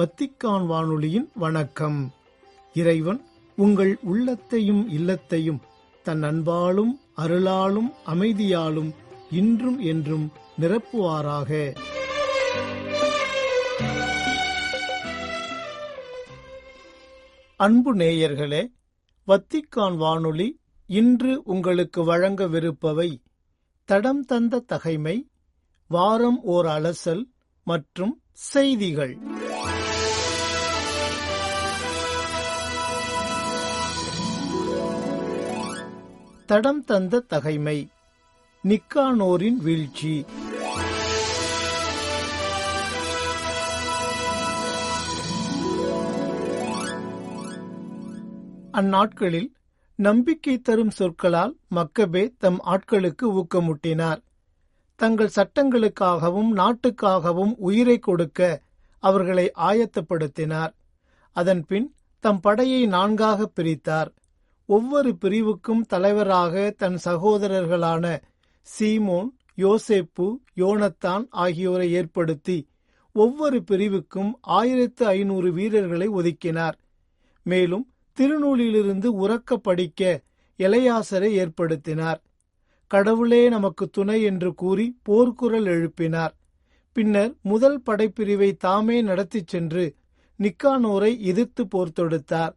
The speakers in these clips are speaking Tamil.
வத்திக்கான் வானொலியின் வணக்கம். இறைவன் உங்கள் உள்ளத்தையும் இல்லத்தையும் தன் அன்பாலும் அருளாலும் அமைதியாலும் இன்றும் என்றும் நிரப்புவாராக. அன்பு நேயர்களே வத்திக்கான் வானொலி இன்று உங்களுக்கு வழங்கவிருப்பவை தடம் தந்த தகைமை வாரம் ஓர் அலசல் மற்றும் செய்திகள். தடம் தந்த தகைமை நிக்கானோரின் வீழ்ச்சி. அந்நாட்களில் நம்பிக்கை தரும் சொற்களால் மக்கபே தம் ஆட்களுக்கு ஊக்கமூட்டினார். தங்கள் சட்டங்களுக்காகவும் நாட்டுக்காகவும் உயிரை கொடுக்க அவர்களை ஆயத்தப்படுத்தினார். அதன்பின் தம் படையை நான்காக பிரித்தார். ஒவ்வொரு பிரிவுக்கும் தலைவராக தன் சகோதரர்களான சீமோன் யோசேப்பு யோனத்தான் ஆகியோரை ஏற்படுத்தி ஒவ்வொரு பிரிவுக்கும் ஆயிரத்து ஐநூறு வீரர்களை ஒதுக்கினார். மேலும் திருநூலிலிருந்து உறக்க படிக்க எலையாசரை ஏற்படுத்தினார். கடவுளே நமக்கு துணை என்று கூறி போர்க்குரல் எழுப்பினார். பின்னர் முதல் படைப்பிரிவை தாமே நடத்திச் சென்று நிக்கானோரை எதிர்த்து போர் தொடுத்தார்.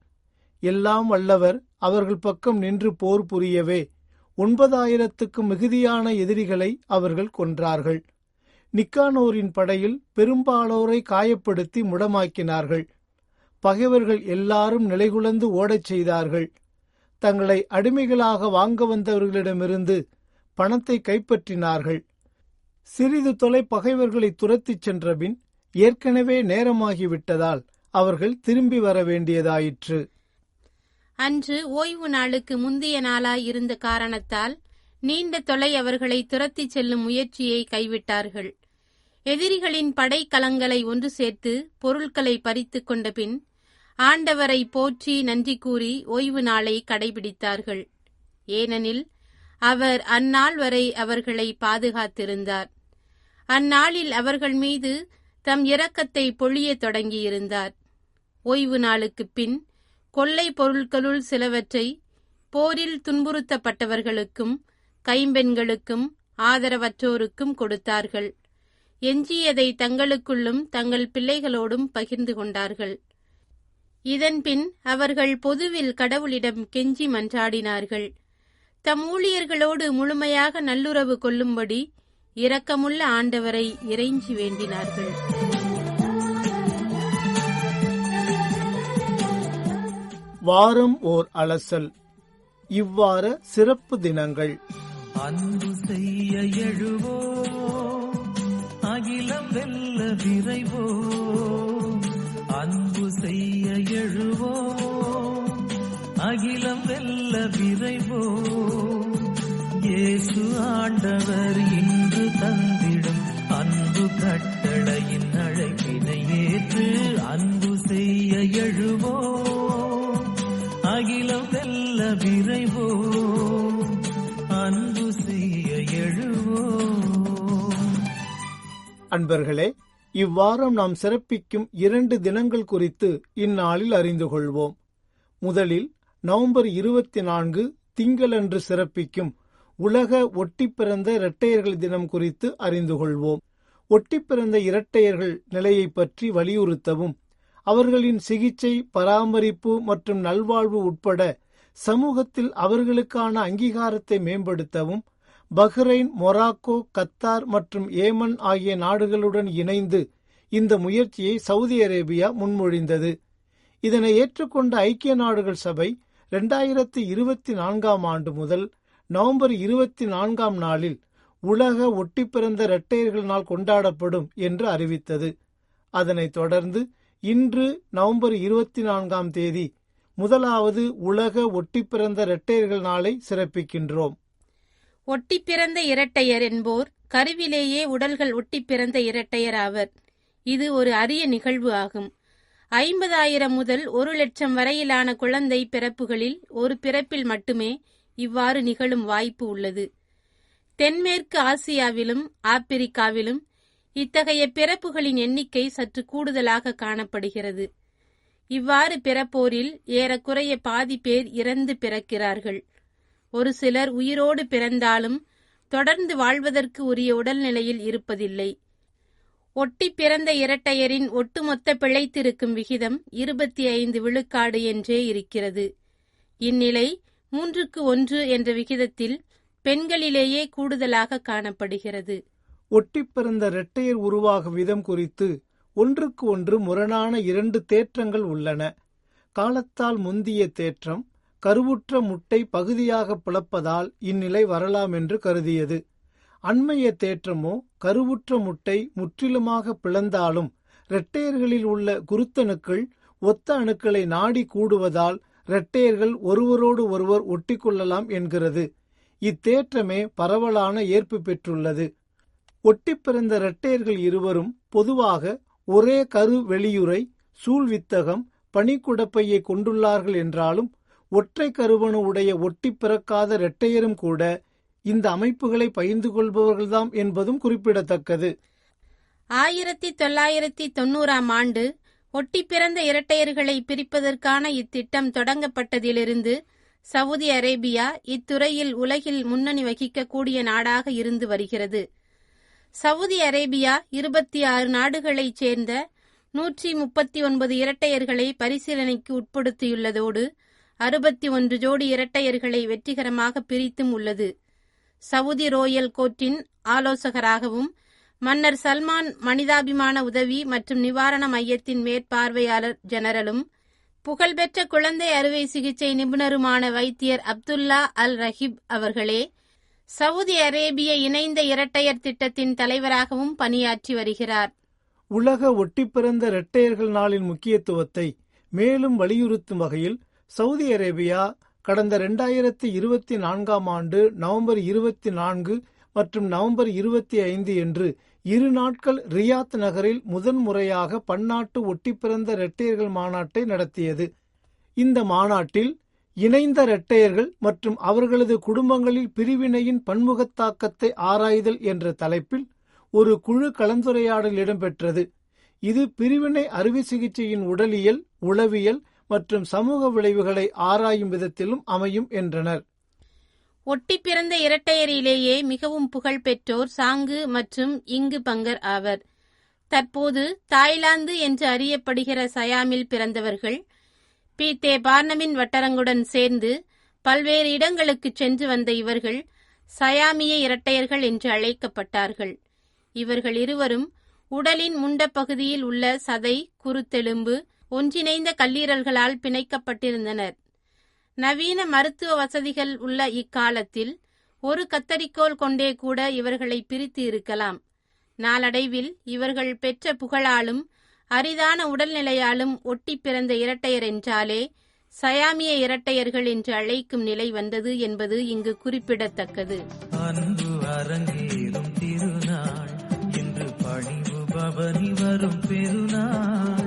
எல்லாம் வல்லவர் அவர்கள் பக்கம் நின்று போர் புரியவே. ஒன்பதாயிரத்துக்கு மிகுதியான எதிரிகளை அவர்கள் கொன்றார்கள். நிக்கானோரின் படையில் பெரும்பாலோரை காயப்படுத்தி முடமாக்கினார்கள். பகைவர்கள் எல்லாரும் நிலைகுலந்து ஓடச் செய்தார்கள். தங்களை அடிமைகளாக வாங்க வந்தவர்களிடமிருந்து பணத்தை கைப்பற்றினார்கள். சிறிது தொலை பகைவர்களை துரத்திச் சென்றபின் ஏற்கனவே நேரமாகிவிட்டதால் அவர்கள் திரும்பி வர வேண்டியதாயிற்று. அன்று ஓய்வு நாளுக்கு முந்தைய நாளாய் இருந்த காரணத்தால் நீண்ட தொலை அவர்களை துரத்திச் செல்லும் முயற்சியை கைவிட்டார்கள். எதிரிகளின் படைக்கலங்களை ஒன்று சேர்த்து பொருட்களை பறித்து கொண்ட பின் ஆண்டவரை போற்றி நன்றி கூறி ஓய்வு நாளை கடைபிடித்தார்கள். ஏனெனில் அவர் அந்நாள் வரை அவர்களை பாதுகாத்திருந்தார். அந்நாளில் அவர்கள் மீது தம் இரக்கத்தை பொழியத் தொடங்கியிருந்தார். ஓய்வு நாளுக்குப் பின் கொள்ளை பொருட்களுள் சிலவற்றை போரில் துன்புறுத்தப்பட்டவர்களுக்கும் கைம்பெண்களுக்கும் ஆதரவற்றோருக்கும் கொடுத்தார்கள். எஞ்சியதை தங்களுக்குள்ளும் தங்கள் பிள்ளைகளோடும் பகிர்ந்து கொண்டார்கள். இதன்பின் அவர்கள் பொதுவில் கடவுளிடம் கெஞ்சி மன்றாடினார்கள். தம் ஊழியர்களோடு முழுமையாக நல்லுறவு கொள்ளும்படி இரக்கமுள்ள ஆண்டவரை இறைஞ்சி வேண்டினார்கள். வாரம் ஓர் அலசல். இவ்வார சிறப்பு தினங்கள். அன்பு செய்ய எழுவோ அகிலம் வெல்ல விரைவோ அன்பு செய்ய எழுவோ அகிலம் வெல்ல விரைவோ இயேசு ஆண்டவர் இன்று தந்திடும் அன்பு கட்டளையின் அழைப்பினை ஏற்று அன்பு செய்ய எழுவோ. அகிலம் வெல்ல விரைவோ? அன்பு செய்ய எழுவோ? அன்பர்களே இவ்வாரம் நாம் சிறப்பிக்கும் இரண்டு தினங்கள் குறித்து இந்நாளில் அறிந்து கொள்வோம். முதலில் நவம்பர் இருபத்தி நான்கு திங்களன்று சிறப்பிக்கும் உலக ஒட்டிப்பிறந்த இரட்டையர்கள் தினம் குறித்து அறிந்து கொள்வோம். ஒட்டிப்பிறந்த இரட்டையர்கள் நிலையை பற்றி வலியுறுத்தவும் அவர்களின் சிகிச்சை பராமரிப்பு மற்றும் நல்வாழ்வு உட்பட சமூகத்தில் அவர்களுக்கான அங்கீகாரத்தை மேம்படுத்தவும் பஹ்ரைன் மொராக்கோ கத்தார் மற்றும் ஏமன் ஆகிய நாடுகளுடன் இணைந்து இந்த முயற்சியை சவுதி அரேபியா முன்மொழிந்தது. இதனை ஏற்றுக்கொண்ட ஐக்கிய நாடுகள் சபை இரண்டாயிரத்தி இருபத்தி நான்காம் ஆண்டு முதல் நவம்பர் இருபத்தி நான்காம் நாளில் உலக ஒட்டிப்பிறந்த இரட்டையர்கள் நாள் கொண்டாடப்படும் என்று அறிவித்தது. அதனைத் தொடர்ந்து இன்று நவம்பர் இருபத்தி நான்காம் தேதி முதலாவது உலக ஒட்டிப்பிறந்த இரட்டையர்கள் நாளை சிறப்பிக்கின்றோம். ஒட்டிப்பிறந்த இரட்டையர் என்போர் கருவிலேயே உடல்கள் ஒட்டிப்பிறந்த இரட்டையர் ஆவர். இது ஒரு அரிய நிகழ்வு ஆகும். ஐம்பதாயிரம் முதல் ஒரு லட்சம் வரையிலான குழந்தை பிறப்புகளில் ஒரு பிறப்பில் மட்டுமே இவ்வாறு நிகழும் வாய்ப்பு உள்ளது. தென்மேற்கு ஆசியாவிலும் ஆப்பிரிக்காவிலும் இத்தகைய பிறப்புகளின் எண்ணிக்கை சற்று கூடுதலாக காணப்படுகிறது. இவ்வாறு பிறப்போரில் ஏறக்குறைய பாதி பேர் இறந்து பிறக்கிறார்கள். ஒரு சிலர் உயிரோடு பிறந்தாலும் தொடர்ந்து வாழ்வதற்கு உரிய உடல்நிலையில் இருப்பதில்லை. ஒட்டி பிறந்த இரட்டையரின் ஒட்டுமொத்த பிழைத்திருக்கும் விகிதம் இருபத்தி ஐந்து விழுக்காடு என்றே இருக்கிறது. இந்நிலை மூன்றுக்கு ஒன்று என்ற விகிதத்தில் பெண்களிலேயே கூடுதலாக காணப்படுகிறது. ஒட்டிப்பிறந்த இரட்டையர் உருவாகும் விதம் குறித்து ஒன்றுக்கு ஒன்று முரணான இரண்டு தேற்றங்கள் உள்ளன. காலத்தால் முந்திய தேற்றம் கருவுற்ற முட்டை பகுதியாக பிளப்பதால் இந்நிலை வரலாம் என்று கருதியது. அண்மைய தேற்றமோ கருவுற்ற முட்டை முற்றிலுமாக பிளந்தாலும் இரட்டையர்களில் உள்ள குருத்தணுக்கள் ஒத்த அணுக்களை நாடி கூடுவதால் இரட்டையர்கள் ஒருவரோடு ஒருவர் ஒட்டிக்கொள்ளலாம் என்கிறது. இத்தேற்றமே பரவலான ஏற்பு பெற்றுள்ளது. ஒட்டிப்பிறந்த இரட்டையர்கள் இருவரும் பொதுவாக ஒரே கரு வெளியுறை சூழ்வித்தகம் பனிக்குடப்பையை கொண்டுள்ளார்கள் என்றாலும் ஒற்றை கருவணு உடைய ஒட்டி பிறக்காத இரட்டையரும் கூட இந்த அமைப்புகளை பகிர்ந்து கொள்பவர்கள்தாம் என்பதும் குறிப்பிடத்தக்கது. ஆயிரத்தி தொள்ளாயிரத்தி தொன்னூறாம் ஆண்டு ஒட்டி பிறந்த இரட்டையர்களை பிரிப்பதற்கான இத்திட்டம் தொடங்கப்பட்டதிலிருந்து சவுதி அரேபியா இத்துறையில் உலகில் முன்னணி வகிக்கக்கூடிய நாடாக இருந்து வருகிறது. சவுதி அரேபியா இருபத்தி ஆறு நாடுகளைச் சேர்ந்த நூற்றி முப்பத்தி ஒன்பது இரட்டையர்களை பரிசீலனைக்கு உட்படுத்தியுள்ளதோடு அறுபத்தி ஒன்று ஜோடி இரட்டையர்களை வெற்றிகரமாக பிரித்தும் உள்ளது. சவுதி ரோயல் கோர்ட்டின் ஆலோசகராகவும் மன்னர் சல்மான் மனிதாபிமான உதவி மற்றும் நிவாரண மையத்தின் மேற்பார்வையாளர் ஜெனரலும் புகழ்பெற்ற குழந்தை அறுவை சிகிச்சை நிபுணருமான வைத்தியர் அப்துல்லா அல் ரஹிப் அவர்களே சவுதி அரேபிய இணைந்த இரட்டையர் திட்டத்தின் தலைவராகவும் பணியாற்றி வருகிறார். உலக ஒட்டிப்பிறந்த இரட்டையர்கள் நாளின் முக்கியத்துவத்தை மேலும் வலியுறுத்தும் வகையில் சவுதி அரேபியா கடந்த இரண்டாயிரத்தி இருபத்தி நான்காம் ஆண்டு நவம்பர் இருபத்தி நான்கு மற்றும் நவம்பர் இருபத்தி ஐந்து என்று இரு நாட்கள் ரியாத் நகரில் முதன்முறையாக பன்னாட்டு ஒட்டிப்பிறந்த இரட்டையர்கள் மாநாட்டை நடத்தியது. இந்த மாநாட்டில் இணைந்த இரட்டையர்கள் மற்றும் அவர்களது குடும்பங்களில் பிரிவினையின் பன்முகத்தாக்கத்தை ஆராய்தல் என்ற தலைப்பில் ஒரு குழு கலந்துரையாடல் இடம்பெற்றது. இது பிரிவினை அறுவை சிகிச்சையின் உடலியல் உளவியல் மற்றும் சமூக விளைவுகளை ஆராயும் விதத்திலும் அமையும் என்றனர். ஒட்டி பிறந்த இரட்டையரிலேயே மிகவும் புகழ் பெற்றோர் சாங்கு மற்றும் இங்கு பங்கர் ஆவர். தற்போது தாய்லாந்து என்று அறியப்படுகிற சயாமில் பிறந்தவர்கள் பி தே பார்னமின் வட்டரங்குடன் சேர்ந்து பல்வேறு இடங்களுக்கு சென்று வந்த இவர்கள் சயாமிய இரட்டையர்கள் என்று அழைக்கப்பட்டார்கள். இவர்கள் இருவரும் உடலின் முண்டப் பகுதியில் உள்ள சதை குருத்தெலும்பு ஒன்றிணைந்த கல்லீரல்களால் பிணைக்கப்பட்டிருந்தனர். நவீன மருத்துவ வசதிகள் உள்ள இக்காலத்தில் ஒரு கத்தரிக்கோல் கொண்டே கூட இவர்களை பிரித்து இருக்கலாம். நாளடைவில் இவர்கள் பெற்ற புகழாலும் அரிதான உடல்நிலையாலும் ஒட்டி பிறந்த இரட்டையர் என்றாலே சயாமிய இரட்டையர்கள் என்று அழைக்கும் நிலை வந்தது என்பது இங்கு குறிப்பிடத்தக்கது. அன்பு அரங்கேறும் திருநாள் இன்று பணிவு பவனி வரும் பெருநாள்.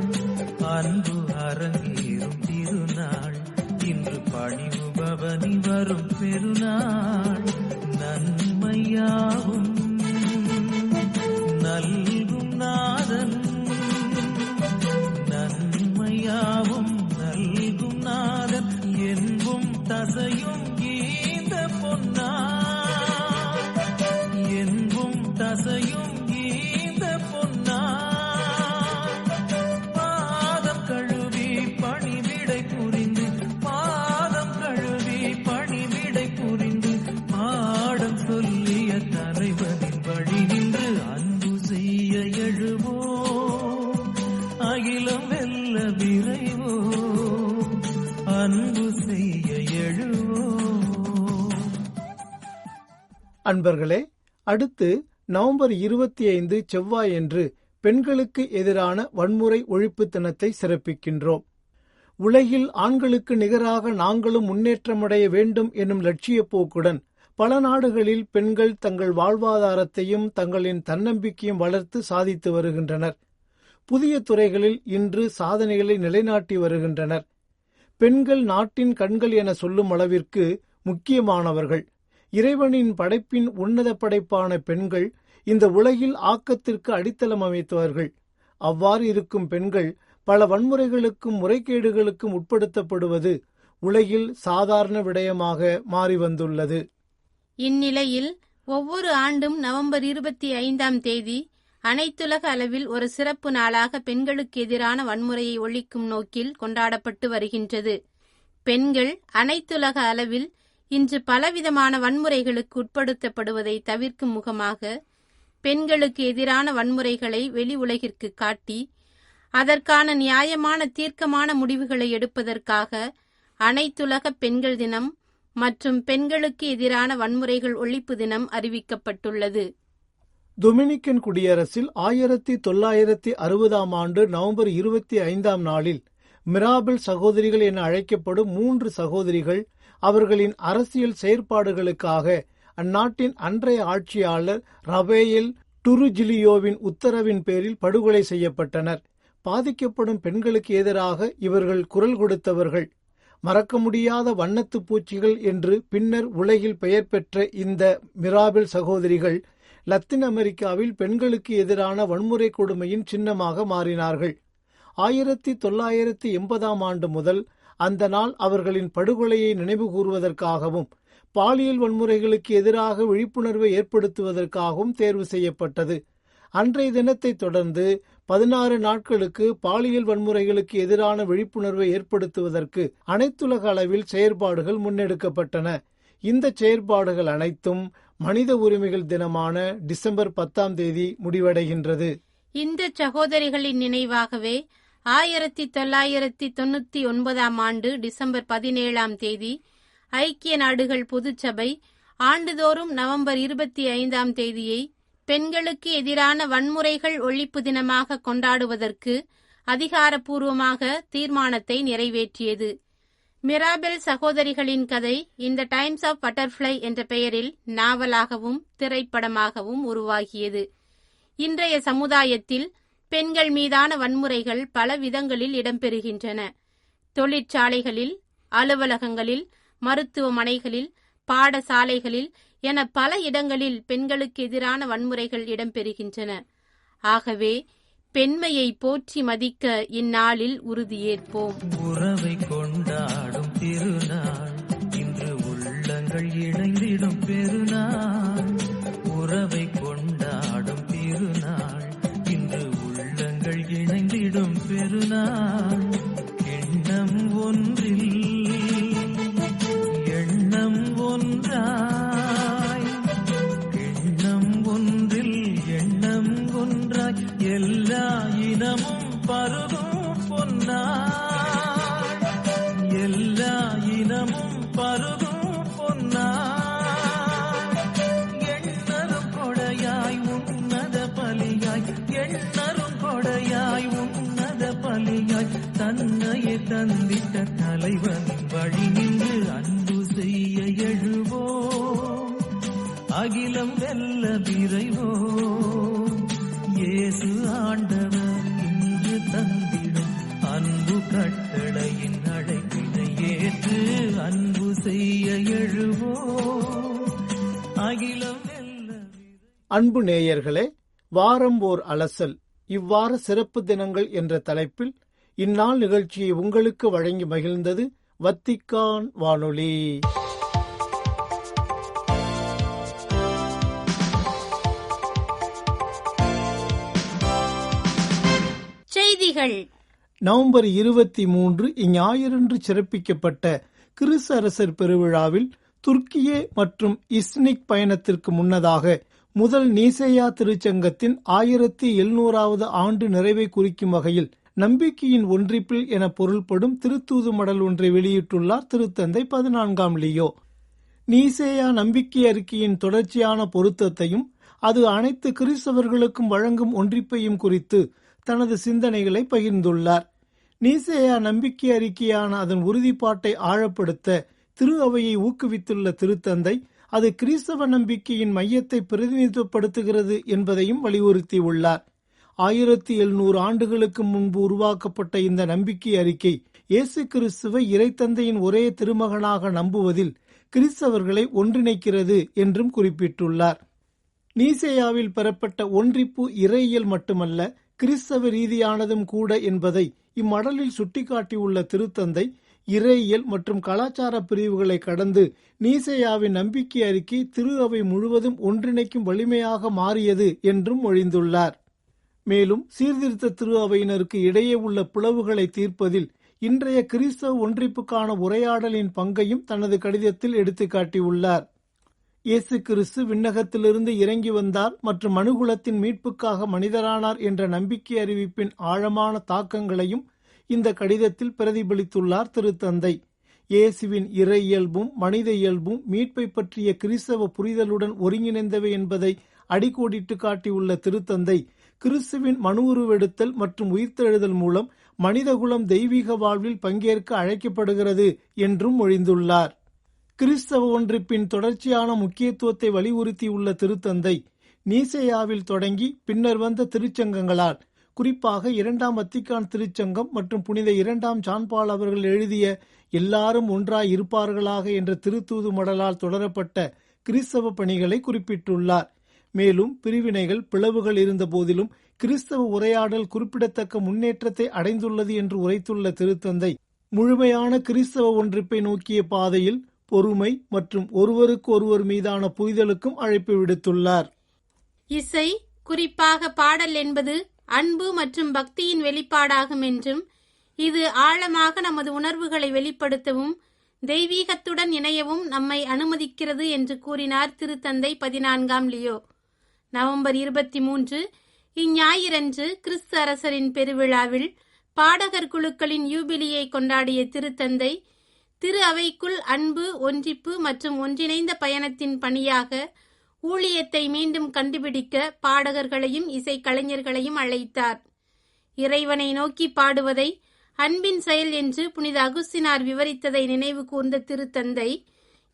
அன்பு செய்ய அன்பர்களே அடுத்து நவம்பர் இருபத்தி ஐந்து செவ்வாய் என்று பெண்களுக்கு எதிரான வன்முறை ஒழிப்பு தினத்தை சிறப்பிக்கின்றோம். உலகில் ஆண்களுக்கு நிகராக நாங்களும் முன்னேற்றமடைய வேண்டும் எனும் லட்சிய போக்குடன் பல நாடுகளில் பெண்கள் தங்கள் வாழ்வாதாரத்தையும் தங்களின் தன்னம்பிக்கையும் வளர்த்து சாதித்து வருகின்றனர். புதிய துறைகளில் இன்று சாதனைகளை நிலைநாட்டி வருகின்றனர். பெண்கள் நாட்டின் கண்கள் என சொல்லும் அளவிற்கு முக்கியமானவர்கள். இறைவனின் படைப்பின் உன்னத படைப்பான பெண்கள் இந்த உலகில் ஆக்கத்திற்கு அடித்தளம் அமைத்தவர்கள். அவ்வாறு இருக்கும் பெண்கள் பல வன்முறைகளுக்கும் முறைகேடுகளுக்கும் உட்படுத்தப்படுவது உலகில் சாதாரண விடயமாக மாறி வந்துள்ளது. இந்நிலையில் ஒவ்வொரு ஆண்டும் நவம்பர் இருபத்தி ஐந்தாம் தேதி அனைத்துலக அளவில் ஒரு சிறப்பு நாளாக பெண்களுக்கு எதிரான வன்முறையை ஒழிக்கும் நோக்கில் கொண்டாடப்பட்டு வருகின்றது. பெண்கள் அனைத்துலக அளவில் இன்று பலவிதமான வன்முறைகளுக்கு உட்படுத்தப்படுவதை தவிர்க்கும் முகமாக பெண்களுக்கு எதிரான வன்முறைகளை வெளி உலகிற்கு காட்டி அதற்கான நியாயமான தீர்க்கமான முடிவுகளை எடுப்பதற்காக அனைத்துலக பெண்கள் தினம் மற்றும் பெண்களுக்கு எதிரான வன்முறைகள் ஒழிப்பு தினம் அறிவிக்கப்பட்டுள்ளது. டொமினிக்கன் குடியரசில் ஆயிரத்தி தொள்ளாயிரத்தி அறுபதாம் ஆண்டு நவம்பர் இருபத்தி ஐந்தாம் நாளில் மிராபிள் சகோதரிகள் என அழைக்கப்படும் மூன்று சகோதரிகள் அவர்களின் அரசியல் செயற்பாடுகளுக்காக அந்நாட்டின் அன்றைய ஆட்சியாளர் ரபேயல் டுருஜிலியோவின் உத்தரவின் பேரில் படுகொலை செய்யப்பட்டனர். பாதிக்கப்படும் பெண்களுக்கு எதிராக இவர்கள் குரல் கொடுத்தவர்கள். மறக்க முடியாத வண்ணத்து பூச்சிகள் என்று பின்னர் உலகில் பெயர் பெற்ற இந்த மிராபிள் சகோதரிகள் லத்தீன் அமெரிக்காவில் பெண்களுக்கு எதிரான வன்முறை கொடுமையின் சின்னமாக மாறினார்கள். ஆயிரத்தி தொள்ளாயிரத்தி எண்பதாம் ஆண்டு முதல் அந்த நாள் அவர்களின் படுகொலையை நினைவு கூறுவதற்காகவும் பாலியல் வன்முறைகளுக்கு எதிராக விழிப்புணர்வை ஏற்படுத்துவதற்காகவும் தேர்வு செய்யப்பட்டது. அன்றைய தினத்தை தொடர்ந்து பதினாறு நாட்களுக்கு பாலியல் வன்முறைகளுக்கு எதிரான விழிப்புணர்வை ஏற்படுத்துவதற்கு அனைத்துலக அளவில் செயற்பாடுகள் முன்னெடுக்கப்பட்டன. இந்த செயற்பாடுகள் அனைத்தும் மனித உரிமைகள் தினமான டிசம்பர் பத்தாம் தேதி முடிவடைகின்றது. இந்த சகோதரிகளின் நினைவாகவே ஆயிரத்தி தொள்ளாயிரத்தி தொண்ணூத்தி ஒன்பதாம் ஆண்டு டிசம்பர் பதினேழாம் தேதி ஐக்கிய நாடுகள் பொதுச்சபை ஆண்டுதோறும் நவம்பர் இருபத்தி ஐந்தாம் தேதியை பெண்களுக்கு எதிரான வன்முறைகள் ஒழிப்பு தினமாக கொண்டாடுவதற்கு அதிகாரப்பூர்வமாக தீர்மானத்தை நிறைவேற்றியது. மிராபெல் சகோதரிகளின் கதை இந்த டைம்ஸ் ஆஃப் பட்டர்ஃப்ளை என்ற பெயரில் நாவலாகவும் திரைப்படமாகவும் உருவாகியது. இன்றைய சமுதாயத்தில் பெண்கள் மீதான வன்முறைகள் பல விதங்களில் இடம்பெறுகின்றன. தொழிற்சாலைகளில் அலுவலகங்களில் மருத்துவமனைகளில் பாடசாலைகளில் என பல இடங்களில் பெண்களுக்கு எதிரான வன்முறைகள் இடம்பெறுகின்றன. ஆகவே பெண்மையை போற்றி மதிக்க இந்நாளில் உறுதியேற்போம். உறவை கொண்டாடும் திருநாள். இன்று உள்ளங்கள் இணைந்திடும் பெருநாள். உறவை கொண்டாடும் திருநாள். இன்று உள்ளங்கள் இணைந்திடும் பெருநாள். பருகும் பொன்னா எல்லா இனமும் பருகும் பொன்னா எண்ணரும் கொடையாய் உன்னத பலியாய் எண்ணரும் கொடையாய் உன்னத பலியாய் தன்னையே தந்திட்ட தலைவன் வழி அன்பு நேயர்களே வாரம் ஓர் அலசல். இவ்வார சிறப்பு தினங்கள் என்ற தலைப்பில் இந்நாள் நிகழ்ச்சியை உங்களுக்கு வழங்கி மகிழ்ந்தது வத்திக்கான் வானொலி. செய்திகள். நவம்பர் இருபத்தி மூன்று இஞ்ஞாயிறன்று சிறப்பிக்கப்பட்ட கிறிஸ் அரசர் பெருவிழாவில் துர்க்கியே மற்றும் இஸ்னிக் பயணத்திற்கு முன்னதாக முதல் நீசேயா திருச்சங்கத்தின் ஆயிரத்தி எழுநூறாவது ஆண்டு நிறைவை குறிக்கும் வகையில் நம்பிக்கையின் ஒன்றிப்பில் என பொருள்படும் திருத்தூது மடல் ஒன்றை வெளியிட்டுள்ளார் திருத்தந்தை பதினான்காம் லியோ. நீசேயா நம்பிக்கை அறிக்கையின் தொடர்ச்சியான பொருத்தத்தையும் அது அனைத்து கிறிஸ்தவர்களுக்கும் வழங்கும் ஒன்றிப்பையும் குறித்து தனது சிந்தனைகளை பகிர்ந்துள்ளார். நீசேயா நம்பிக்கை அறிக்கையான அதன் உறுதிப்பாட்டை ஆழப்படுத்த திரு அவையை ஊக்குவித்துள்ள திருத்தந்தை அது கிறிஸ்தவ நம்பிக்கையின் மையத்தை பிரதிநிதித்துவப்படுத்துகிறது என்பதையும் வலியுறுத்தியுள்ளார். ஆயிரத்தி எழுநூறு ஆண்டுகளுக்கு முன்பு உருவாக்கப்பட்ட இந்த நம்பிக்கை அறிக்கை இயேசு கிறிஸ்துவை இறைத்தந்தையின் ஒரே திருமகனாக நம்புவதில் கிறிஸ்தவர்களை ஒன்றிணைக்கிறது என்றும் குறிப்பிட்டுள்ளார். நீசேயாவில் பெறப்பட்ட ஒன்றிப்பு இறையியல் மட்டுமல்ல கிறிஸ்தவ ரீதியானதும் கூட என்பதை இம்மடலில் சுட்டிக்காட்டியுள்ள திருத்தந்தை இறையியல் மற்றும் கலாச்சார பிரிவுகளை கடந்து நீசையாவின் நம்பிக்கை அறிக்கை திரு அவை முழுவதும் ஒன்றிணைக்கும் வலிமையாக மாறியது என்றும் மொழிந்துள்ளார் மேலும் சீர்திருத்த திரு அவையினருக்கு இடையே உள்ள பிளவுகளை தீர்ப்பதில் இன்றைய கிறிஸ்தவ ஒன்றிப்புக்கான உரையாடலின் பங்கையும் தனது கடிதத்தில் எடுத்துக்காட்டியுள்ளார். இயேசு கிறிஸ்து விண்ணகத்திலிருந்து இறங்கி வந்தார் மற்றும் மனுகுலத்தின் மீட்புக்காக மனிதரானார் என்ற நம்பிக்கை அறிவிப்பின் ஆழமான தாக்கங்களையும் இந்த கடிதத்தில் பிரதிபலித்துள்ளார் திருத்தந்தை. இயேசுவின் இறை இயல்பும் மனித இயல்பும் மீட்பை பற்றிய கிறிஸ்தவ புரிதலுடன் ஒருங்கிணைந்தவை என்பதை அடிக்கோடிட்டு காட்டியுள்ள திருத்தந்தை கிறிஸ்துவின் மனு உருவெடுத்தல் மற்றும் உயிர்த்தெழுதல் மூலம் மனிதகுலம் தெய்வீக வாழ்வில் பங்கேற்க அழைக்கப்படுகிறது என்றும் மொழிந்துள்ளார் கிறிஸ்தவ ஒன்றிப்பின் தொடர்ச்சியான முக்கியத்துவத்தை வலியுறுத்தியுள்ள திருத்தந்தை நீசையாவில் தொடங்கி பின்னர் வந்த திருச்சங்கங்களால் குறிப்பாக இரண்டாம் வத்திக்கான் திருச்சங்கம் மற்றும் புனித இரண்டாம் சான்பால் அவர்கள் எழுதிய எல்லாரும் ஒன்றாய் இருப்பார்களாக என்ற திருத்தூது மடலால் தொடரப்பட்ட கிறிஸ்தவ பணிகளை குறிப்பிட்டுள்ளார். மேலும் பிரிவினைகள் பிளவுகள் இருந்த போதிலும் கிறிஸ்தவ உரையாடல் குறிப்பிடத்தக்க முன்னேற்றத்தை அடைந்துள்ளது என்று உரைத்துள்ள திருத்தந்தை முழுமையான கிறிஸ்தவ ஒன்றிப்பை நோக்கிய பாதையில் பொறுமை மற்றும் ஒருவருக்கு ஒருவர் மீதான புரிதலுக்கும் அழைப்பு விடுத்துள்ளார். இசை குறிப்பாக பாடல் என்பது அன்பு மற்றும் பக்தியின் வெளிப்பாடாகும் என்றும் இது ஆழமாக நமது உணர்வுகளை வெளிப்படுத்தவும் தெய்வீகத்துடன் இணையவும் நம்மை அனுமதிக்கிறது என்று கூறினார் திருத்தந்தை பதினான்காம் லியோ. நவம்பர் இருபத்தி மூன்று இஞ்ஞாயிறன்று கிறிஸ்து அரசரின் பெருவிழாவில் பாடகர் குழுக்களின் யூபிலியை கொண்டாடிய திருத்தந்தை திரு அவைக்குள் அன்பு ஒன்றிப்பு மற்றும் ஒன்றிணைந்த பயணத்தின் பணியாக ஊழியத்தை மீண்டும் கண்டுபிடிக்க பாடகர்களையும் இசைக்கலைஞர்களையும் அழைத்தார். இறைவனை நோக்கி பாடுவதை அன்பின் செயல் என்று புனித அகுஸ்தினார் விவரித்ததை நினைவு கூர்ந்த திருத்தந்தை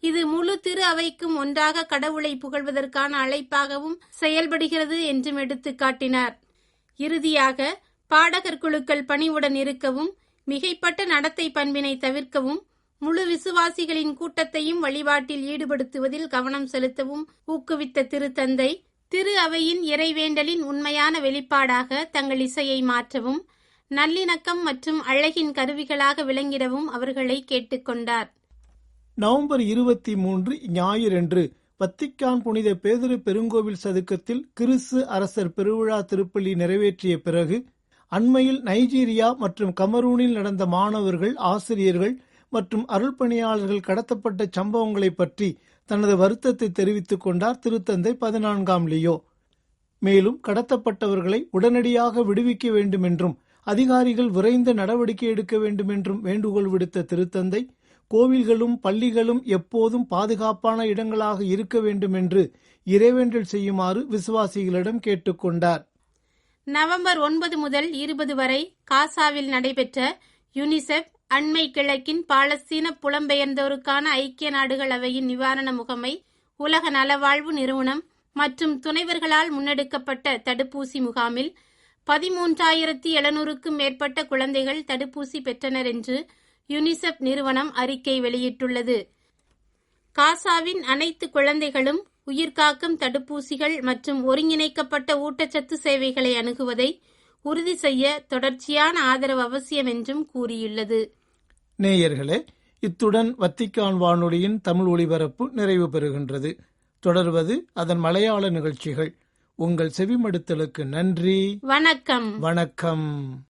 இது முழு திரு அவைக்கும் ஒன்றாக கடவுளை புகழ்வதற்கான அழைப்பாகவும் செயல்படுகிறது என்றும் எடுத்து காட்டினார். இறுதியாக பாடகர் குழுக்கள் பணிவுடன் இருக்கவும் மிகைப்பட்ட நடத்தை பண்பினை தவிர்க்கவும் முழு விசுவாசிகளின் கூட்டத்தையும் வழிபாட்டில் ஈடுபடுத்துவதில் கவனம் செலுத்தவும் ஊக்குவித்த திருத்தந்தை திரு அவையின் இறைவேண்டலின் உண்மையான வெளிப்பாடாக தங்கள் இசையை மாற்றவும் நல்லிணக்கம் மற்றும் அழகின் கருவிகளாக விளங்கிடவும் அவர்களை கேட்டுக்கொண்டார் நவம்பர் இருபத்தி மூன்று ஞாயிறன்று வத்திக்கான் புனித பேதுரு பெருங்கோவில் சதுக்கத்தில் கிறிஸ்து அரசர் பெருவிழா திருப்பள்ளி நிறைவேற்றிய பிறகு அண்மையில் நைஜீரியா மற்றும் கமரூனில் நடந்த மாணவர்கள் ஆசிரியர்கள் மற்றும் அருள்பணியாளர்கள் கடத்தப்பட்ட சம்பவங்களை பற்றி தனது வருத்தத்தை தெரிவித்துக் கொண்டார் திருத்தந்தை பதினான்காம் லியோ. மேலும் கடத்தப்பட்டவர்களை உடனடியாக விடுவிக்க வேண்டும் என்றும் அதிகாரிகள் விரைந்த நடவடிக்கை எடுக்க வேண்டும் என்றும் வேண்டுகோள் விடுத்த திருத்தந்தை கோவில்களும் பள்ளிகளும் எப்போதும் பாதுகாப்பான இடங்களாக இருக்க வேண்டும் என்று இறைவேண்டல் செய்யுமாறு விசுவாசிகளிடம் கேட்டுக்கொண்டார் நவம்பர் ஒன்பது முதல் இருபது வரை காசாவில் நடைபெற்ற யுனிசெஃப் அண்மை கிழக்கின் பாலஸ்தீன புலம்பெயர்ந்தோருக்கான ஐக்கிய நாடுகள் அவையின் நிவாரண முகமை உலக நலவாழ்வு நிறுவனம் மற்றும் துணைவர்களால் முன்னெடுக்கப்பட்ட தடுப்பூசி முகாமில் பதிமூன்றாயிரத்தி எழுநூறுக்கும் மேற்பட்ட குழந்தைகள் தடுப்பூசி பெற்றனர் என்று யுனிசெப் நிறுவனம் அறிக்கை வெளியிட்டுள்ளது. காசாவின் அனைத்து குழந்தைகளும் உயிர்காக்கும் தடுப்பூசிகள் மற்றும் ஒருங்கிணைக்கப்பட்ட ஊட்டச்சத்து சேவைகளை அணுகுவதை உறுதி செய்ய தொடர்ச்சியான ஆதரவு அவசியம் என்றும் கூறியுள்ளது. நேயர்களே இத்துடன் வத்திக்கான் வானொலியின் தமிழ் ஒளிபரப்பு நிறைவு பெறுகின்றது. தொடர்வது அதன் மலையாள நிகழ்ச்சிகள். உங்கள் செவிமடுத்தலுக்கு நன்றி. வணக்கம். வணக்கம்.